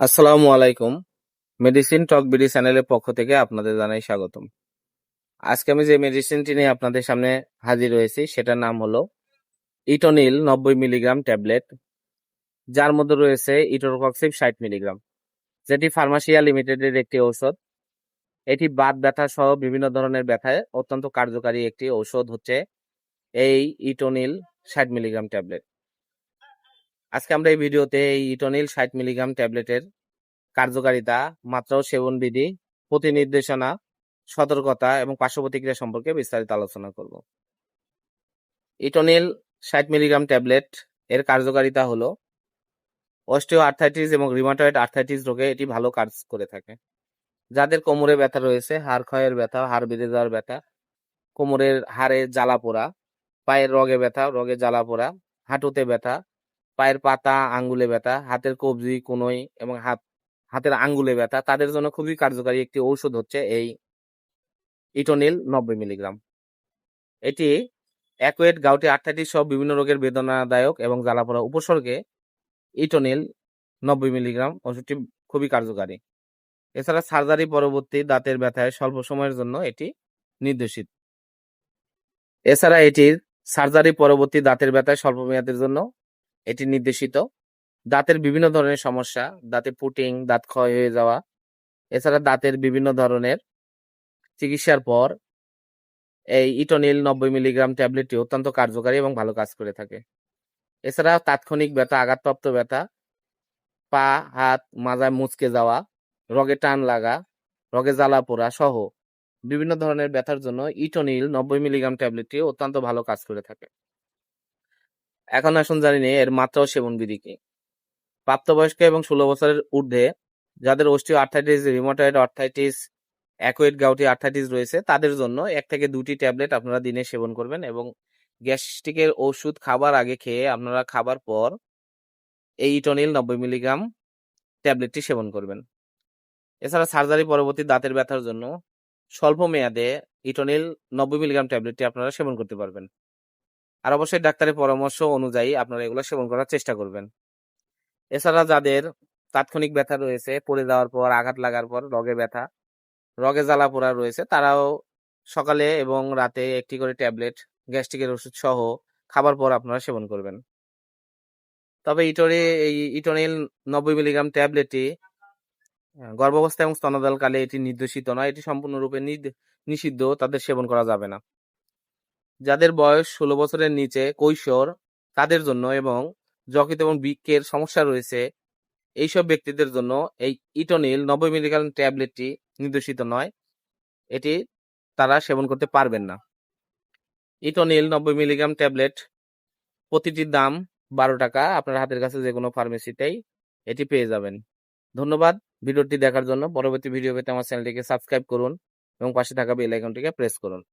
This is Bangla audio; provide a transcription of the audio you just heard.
আসসালামু আলাইকুম। মেডিসিন টক বিডি চ্যানেলের পক্ষ থেকে আপনাদের জানাই স্বাগতম। আজকে আমি যে মেডিসিনটি নিয়ে আপনাদের সামনে হাজির হয়েছি, সেটার নাম হলো ইটোনিল নব্বই মিলিগ্রাম ট্যাবলেট। যার মধ্যে রয়েছে ইটোরকক্সিব ষাট মিলিগ্রাম। যেটি ফার্মাসিয়া লিমিটেডের একটি ঔষধ। এটি বাত ব্যথা সহ বিভিন্ন ধরনের ব্যথায় অত্যন্ত কার্যকারী একটি ঔষধ হচ্ছে এই ইটোনিল ষাট মিলিগ্রাম ট্যাবলেট। আজকে আমরা এই ভিডিওতে এই ইটোনিল ষাট মিলিগ্রাম ট্যাবলেটের কার্যকারিতা, মাত্রা ও সেবন বিধি প্রতি নির্দেশনা সতর্কতা এবং পার্শ্ব প্রতিক্রিয়া সম্পর্কে বিস্তারিত আলোচনা করব। ইটোনিল ষাট মিলিগ্রাম ট্যাবলেট এর কার্যকারিতা হলো অস্টিও আর্থাইটিস এবং রিমাটয়েড আর্থাইটিস রোগে এটি ভালো কাজ করে থাকে। যাদের কোমরে ব্যথা রয়েছে, হাড় ক্ষয়ের ব্যথা, হাড় বেঁধে যাওয়ার ব্যথা, কোমরের হাড়ে জ্বালা পোড়া, পায়ের রগে ব্যথা, রগে জ্বালা পোড়া, হাঁটুতে ব্যথা পায়ের পাতা, আঙ্গুলে ব্যথা, হাতের কবজি, কোনোই এবং হাত, হাতের আঙ্গুলে ব্যথা, তাদের জন্য খুবই কার্যকারী একটি ঔষধ হচ্ছে এই ইটোনিল নব্বই মিলিগ্রাম। এটি অ্যাকুয়েট গাউটি, আর্থাইটিস সহ বিভিন্ন রোগের বেদনাদায়ক এবং জ্বালাপোড়া উপসর্গে ইটোনিল নব্বই মিলিগ্রাম ওষুধটি খুবই কার্যকারী। এছাড়া সার্জারি পরবর্তী দাঁতের ব্যথায় স্বল্প সময়ের জন্য এটি নির্দেশিত। এছাড়া এটির সার্জারি পরবর্তী দাঁতের ব্যথায় স্বল্প মেয়াদের জন্য এটি নির্দেশিত। দাঁতের বিভিন্ন ধরনের সমস্যা, দাঁতে পুটিং, দাঁত ক্ষয় হয়ে যাওয়া, এছাড়া দাঁতের বিভিন্ন ধরনের চিকিৎসার পর এই ইটোনিল নব্বই মিলিগ্রাম ট্যাবলেটটি অত্যন্ত কার্যকারী এবং ভালো কাজ করে থাকে। এছাড়া তাৎক্ষণিক ব্যথা, আঘাতপ্রাপ্ত ব্যথা, পা, হাত, মাজায় মুচকে যাওয়া, রগে টান লাগা, রগে জ্বালা পোড়া সহ বিভিন্ন ধরনের ব্যথার জন্য ইটোনিল নব্বই মিলিগ্রাম ট্যাবলেটটি অত্যন্ত ভালো কাজ করে থাকে। এখন আসুন জানি নে, এর মাত্রা ও সেবন বিধি কি? প্রাপ্তবয়স্ক এবং ষোলো বছরের ঊর্ধ্বে যাদের অস্টিও আর্থাইটিস রিমোটয়েড আর্থাইটিস অ্যাকোয়েড গাউটি আর্থাইটিস রয়েছে, তাদের জন্য এক থেকে দুটি ট্যাবলেট আপনারা দিনে সেবন করবেন এবং গ্যাস্ট্রিকের ওষুধ খাবার আগে খেয়ে আপনারা খাবার পর এই ইটোনিল নব্বই মিলিগ্রাম ট্যাবলেটটি সেবন করবেন। এছাড়া সার্জারি পরবর্তী দাঁতের ব্যথার জন্য স্বল্প মেয়াদে ইটোনিল নব্বই মিলিগ্রাম ট্যাবলেটটি আপনারা সেবন করতে পারবেন। আর অবশ্যই ডাক্তারের পরামর্শ অনুযায়ী আপনারা এগুলো সেবন করার চেষ্টা করবেন। এছাড়া যাদের তাৎক্ষণিক ব্যথা রয়েছে, পড়ে যাওয়ার পর, আঘাত লাগার পর, রগে ব্যথা, রগে জ্বালা পোড়া রয়েছে, তারাও সকালে এবং রাতে একটি করে ট্যাবলেট, গ্যাস্ট্রিকের ওষুধ সহ খাবার পর আপনারা সেবন করবেন। তবে ইটোরে, এই ইটোনিল নব্বই মিলিগ্রাম ট্যাবলেটটি গর্ভাবস্থা এবং স্তনদালকালে এটি নির্দেশিত নয়, এটি সম্পূর্ণরূপে নিষিদ্ধ, তাদের সেবন করা যাবে না। যাদের বয়স ষোলো বছরের নিচে কৈশোর, তাদের জন্য এবং যকৃত এবং বৃক্কের সমস্যা রয়েছে, এইসব ব্যক্তিদের জন্য এই ইটোনিল নব্বই মিলিগ্রাম ট্যাবলেটটি নির্দেশিত নয়। এটি তারা সেবন করতে পারবেন না। ইটোনিল নব্বই মিলিগ্রাম ট্যাবলেট প্রতিটির দাম বারো টাকা, আপনার হাতের কাছে যে কোনো ফার্মেসিতেই এটি পেয়ে যাবেন। ধন্যবাদ ভিডিওটি দেখার জন্য। পরবর্তী ভিডিও পেতে আমার চ্যানেলটিকে সাবস্ক্রাইব করুন এবং পাশে থাকা বেল আইকনটিকে প্রেস করুন।